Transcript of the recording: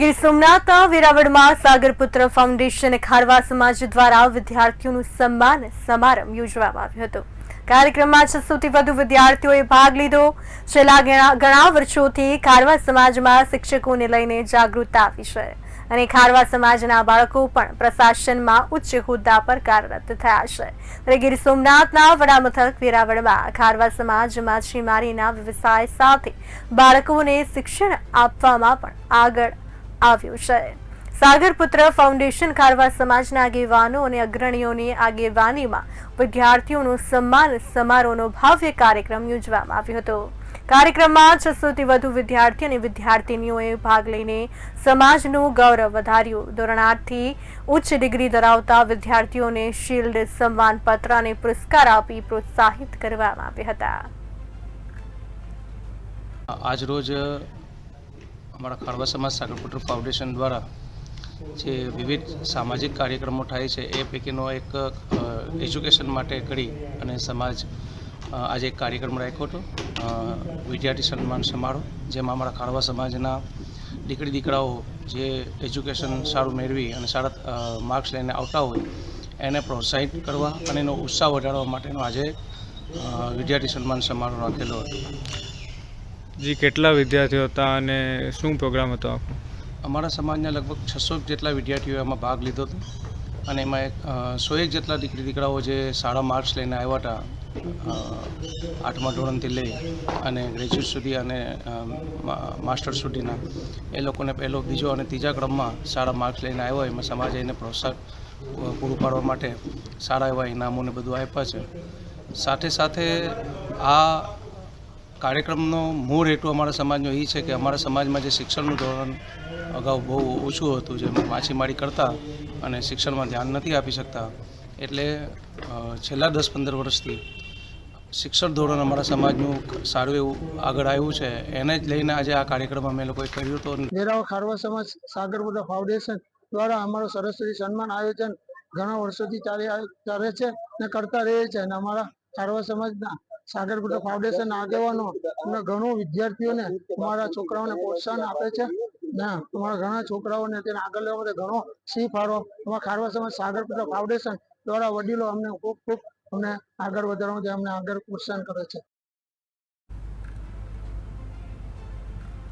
ગીર સોમનાથના વેરાવળમાં સાગરપુત્ર ફાઉન્ડેશન ખારવા સમાજ દ્વારા વિદ્યાર્થીઓનું સન્માન સમારંભ યોજવામાં આવ્યો હતો. કાર્યક્રમમાં છસોથી વધુ વિદ્યાર્થીઓએ ભાગ લીધો. છેલ્લા ઘણા વર્ષોથી ખારવા સમાજમાં શિક્ષકોને લઈને જાગૃતતા આવી છે અને ખારવા સમાજના બાળકો પણ પ્રશાસનમાં ઉચ્ચ હોદ્દા પર કાર્યરત થયા છે. ત્યારે ગીર સોમનાથના વડામથક વેરાવળમાં ખારવા સમાજ માછીમારીના વ્યવસાય સાથે બાળકોને શિક્ષણ આપવામાં પણ આગળ આવ્યું છે. સાગરપુત્ર ફાઉન્ડેશન ખારવા સમાજના આગેવાનો અને અગ્રણીઓની આગેવાનીમાં વિદ્યાર્થીઓનું સન્માન સમારોહનો ભવ્ય કાર્યક્રમ યોજવામાં આવ્યો હતો. કાર્યક્રમમાં છસોથી વધુ વિદ્યાર્થી અને વિદ્યાર્થીનીઓએ ભાગ લઈને સમાજનું ગૌરવ વધાર્યું. ધોરણ આઠથી ઉચ્ચ ડિગ્રી ધરાવતા વિદ્યાર્થીઓને શિલ્ડ, સન્માનપત્ર અને પુરસ્કાર આપી પ્રોત્સાહિત કરવામાં આવ્યા હતા. આજ રોજ અમારા ખારવા સમાજ સાગરપુત્ર ફાઉન્ડેશન દ્વારા જે વિવિધ સામાજિક કાર્યક્રમો થાય છે, એ પૈકીનો એક એજ્યુકેશન માટે કરી અને સમાજ આજે એક કાર્યક્રમ રાખ્યો હતો વિદ્યાર્થી સન્માન સમારોહ, જેમાં અમારા ખારવા સમાજના દીકરી દીકરાઓ જે એજ્યુકેશન સારું મેળવી અને સારા માર્ક્સ લઈને આવતા હોય, એને પ્રોત્સાહિત કરવા અને એનો ઉત્સાહ વધારવા માટેનો આજે વિદ્યાર્થી સન્માન સમારોહ રાખેલો હતો. જી, કેટલા વિદ્યાર્થીઓ હતા અને શું પ્રોગ્રામ હતો આપનો અમારા સમાજના લગભગ છસો જેટલા વિદ્યાર્થીઓએ એમાં ભાગ લીધો હતો. અને એમાં એક સો એક જેટલા દીકરી દીકરાઓ જે સારા માર્ક્સ લઈને આવ્યા હતા આઠમા ધોરણથી લઈ અને ગ્રેજ્યુએટ સુધી અને માસ્ટર સુધીના, એ લોકોને પહેલો, બીજો અને ત્રીજા ક્રમમાં સારા માર્ક્સ લઈને આવ્યા. એમાં સમાજે એને પ્રોત્સાહન પૂરું પાડવા માટે સારા એવા ઇનામોને બધું આપ્યા છે. સાથે સાથે આ કાર્યક્રમનો મૂળ હેતુ અમારા સમાજનો એ છે કે અમારા સમાજમાં જે શિક્ષણનું ધોરણ અગાઉ બહુ ઓછું હતું જેમ માછીમારી કરતા અને શિક્ષણમાં ધ્યાન નથી આપી શકતા, એટલે છેલ્લા દસ પંદર વર્ષથી શિક્ષણ ધોરણ અમારા સમાજનું સારું એવું આગળ આવ્યું છે. એને જ લઈને આજે આ કાર્યક્રમ અમે લોકોએ કર્યું તો નેરાવ ખારવા સમાજ સાગરપુરા ફાઉન્ડેશન દ્વારા અમારું સરસ્વતી સન્માન આયોજન ઘણા વર્ષોથી ચાલી ચાલે છે ને કરતા રહે છે અને અમારા ખારવા સમાજના સાગરપુરા ફાઉન્ડેશન આગેવાનો અને ઘણો વિદ્યાર્થીઓને અમારા છોકરાઓને પ્રોત્સાહન આપે છે. ને અમારા ઘણા છોકરાઓને તેને આગળ લેવા માટે ઘણો સી ફાળો અમારા ખારવા સમાજ સાગરપુરા ફાઉન્ડેશન દ્વારા વડીલો અમને ખૂબ ખૂબ અમને આગળ વધારવા માટે અમને આગળ પ્રોત્સાહન કરે છે.